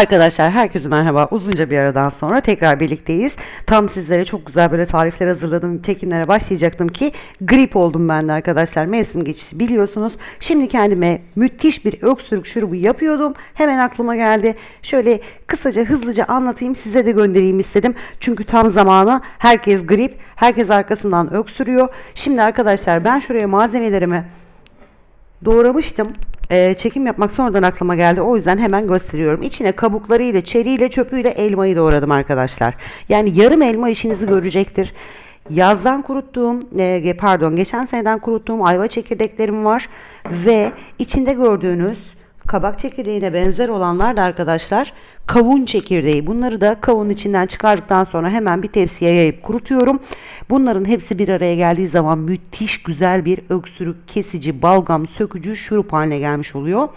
Arkadaşlar herkese merhaba. Uzunca bir aradan sonra tekrar birlikteyiz. Tam sizlere çok güzel böyle tarifler hazırladım. Çekimlere başlayacaktım ki grip oldum ben de arkadaşlar. Mevsim geçişi biliyorsunuz. Şimdi kendime müthiş bir öksürük şurubu yapıyordum. Hemen aklıma geldi. Şöyle kısaca hızlıca anlatayım size de göndereyim istedim. Çünkü tam zamanı herkes grip. Herkes arkasından öksürüyor. Şimdi arkadaşlar ben şuraya malzemelerimi doğramıştım. Ee, çekim yapmak sonradan aklıma geldi. O yüzden hemen gösteriyorum. İçine kabuklarıyla, çeriğiyle, çöpüyle elmayı doğradım arkadaşlar. Yani yarım elma işinizi görecektir. Yazdan kuruttuğum, e, pardon geçen seneden kuruttuğum ayva çekirdeklerim var. Ve içinde gördüğünüz kabak çekirdeğine benzer olanlar da arkadaşlar kavun çekirdeği. Bunları da kavunun içinden çıkardıktan sonra hemen bir tepsiye yayıp kurutuyorum. Bunların hepsi bir araya geldiği zaman müthiş güzel bir öksürük kesici, balgam sökücü şurup haline gelmiş oluyor.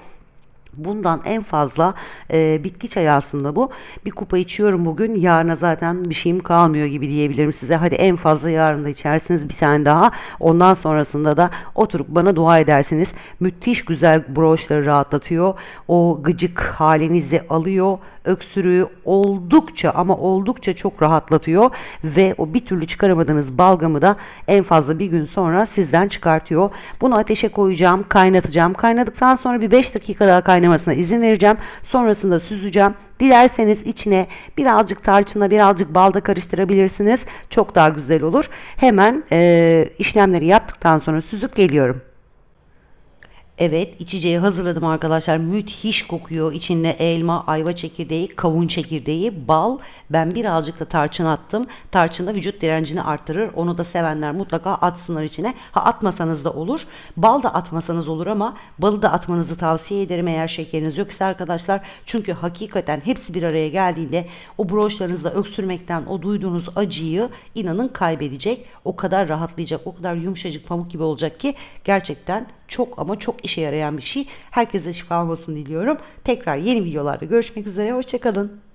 Bundan en fazla e, bitki çayı aslında bu. Bir kupa içiyorum bugün. Yarına zaten bir şeyim kalmıyor gibi diyebilirim size. Hadi en fazla yarın da içersiniz bir tane daha. Ondan sonrasında da oturup bana dua edersiniz. Müthiş güzel broşları rahatlatıyor. O gıcık halinizi alıyor. Öksürüğü oldukça ama oldukça çok rahatlatıyor. Ve o bir türlü çıkaramadığınız balgamı da en fazla bir gün sonra sizden çıkartıyor. Bunu ateşe koyacağım, kaynatacağım. Kaynadıktan sonra bir 5 dakika daha kaynamasına izin vereceğim. Sonrasında süzeceğim. Dilerseniz içine birazcık tarçınla birazcık bal da karıştırabilirsiniz. Çok daha güzel olur. Hemen e, işlemleri yaptıktan sonra süzüp geliyorum. Evet içeceği hazırladım arkadaşlar. Müthiş kokuyor. İçinde elma, ayva çekirdeği, kavun çekirdeği, bal. Ben birazcık da tarçın attım. Tarçın da vücut direncini arttırır. Onu da sevenler mutlaka atsınlar içine. Ha atmasanız da olur. Bal da atmasanız olur ama balı da atmanızı tavsiye ederim eğer şekeriniz yoksa arkadaşlar. Çünkü hakikaten hepsi bir araya geldiğinde o broşlarınızda öksürmekten o duyduğunuz acıyı inanın kaybedecek. O kadar rahatlayacak, o kadar yumuşacık pamuk gibi olacak ki gerçekten çok ama çok işe yarayan bir şey. Herkese şifa olmasını diliyorum. Tekrar yeni videolarda görüşmek üzere. Hoşçakalın.